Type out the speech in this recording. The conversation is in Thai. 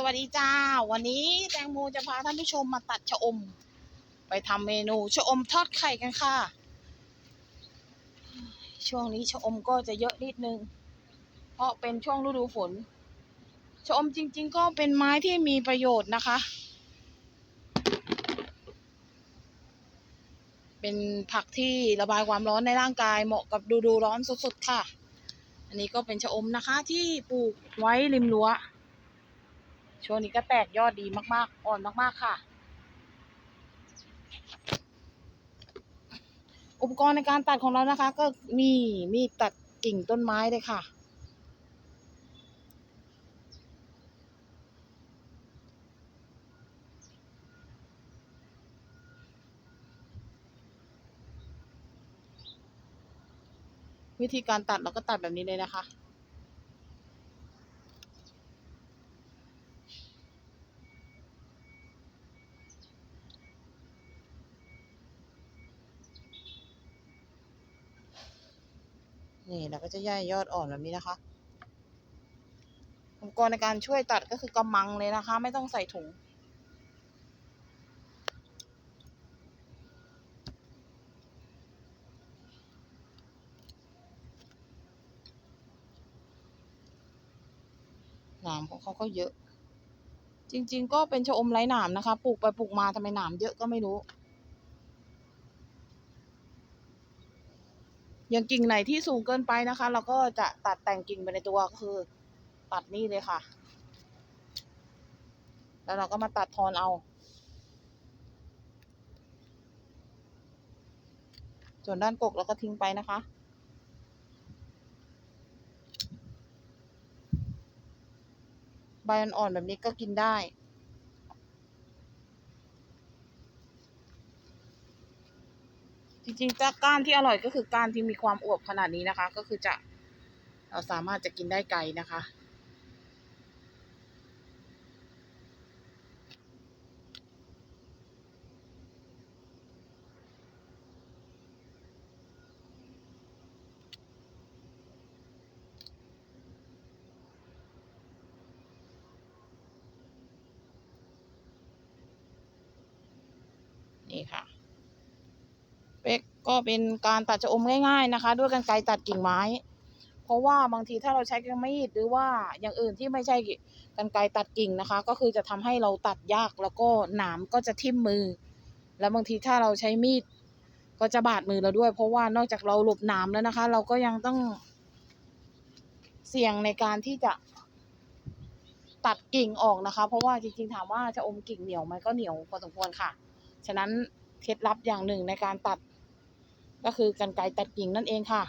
สวัสดีจ้า วันนี้แตงโมจะพาท่านผู้ชมมาตัดชะอม ไปทำเมนูชะอมทอดไข่กันค่ะ ช่วงนี้ชะอมก็จะเยอะนิดนึง เพราะเป็นช่วงฤดูฝนชะอมจริง ๆ ก็เป็นไม้ที่มีประโยชน์นะคะ เป็นผักที่ระบายความร้อนในร่างกายเหมาะกับดูดูร้อนสุดๆค่ะ อันนี้ก็เป็นชะอมนะคะที่ปลูกไว้ริมรั้ว ช่วงนี้ก็แตกยอดดีมากๆ อ่อนมากๆค่ะ อุปกรณ์ในการตัดของเรานะคะ ก็มีมีตัดกิ่งต้นไม้เลยค่ะ วิธีการตัดเราก็ตัดแบบนี้เลยนะคะ นี่เราก็จะย่ายยอดอ่อนแบบนี้นะคะ อุปกรณ์ในการช่วยตัดก็คือกำมังเลยนะคะ ไม่ต้องใส่ถุง หนามของเขาก็เยอะ จริง ๆ ก็เป็นชะอมไร้หนามนะคะ ปลูกไปปลูกมาทำไมหนามเยอะก็ไม่รู้ อย่างกิ่งไหนที่สูงเกินไปนะคะ เราก็จะตัดแต่งกิ่งไปในตัวก็คือ ตัดนี่เลยค่ะ แล้วเราก็มาตัดทอนเอา ส่วนด้านกกเราก็ทิ้งไปนะคะใบอ่อนๆแบบนี้ก็กินได้ จริงๆจะก้านที่อร่อยก็คือก้านที่มีความอวบขนาดนี้นะคะ ก็คือจะเราสามารถจะกินได้ไกลนะคะ นี่ค่ะ ป็กก็เป็นการตัดชะอมง่าย ๆนะคะ ด้วยกรรไกรตัดกิ่งไม้ เพราะว่าบางทีถ้าเราใช้กระมีดหรือว่าอย่างอื่นที่ไม่ใช่กรรไกรตัดกิ่งนะคะ ก็คือจะทำให้เราตัดยากแล้วก็หนามก็จะทิ่มมือ แล้วบางทีถ้าเราใช้มีดก็จะบาดมือเราด้วย เพราะว่านอกจากเราหลบหนามแล้วนะคะ เราก็ยังต้อง เสี่ยงในการที่จะตัดกิ่งออกนะคะ เพราะว่าจริงๆถามว่าจะอมกิ่งเหนียวไหมก็เหนียวพอสมควรค่ะ ฉะนั้นเคล็ดลับอย่างหนึ่งในการตัด ก็คือกรรไกรตัดกิ่งนั่นเองค่ะ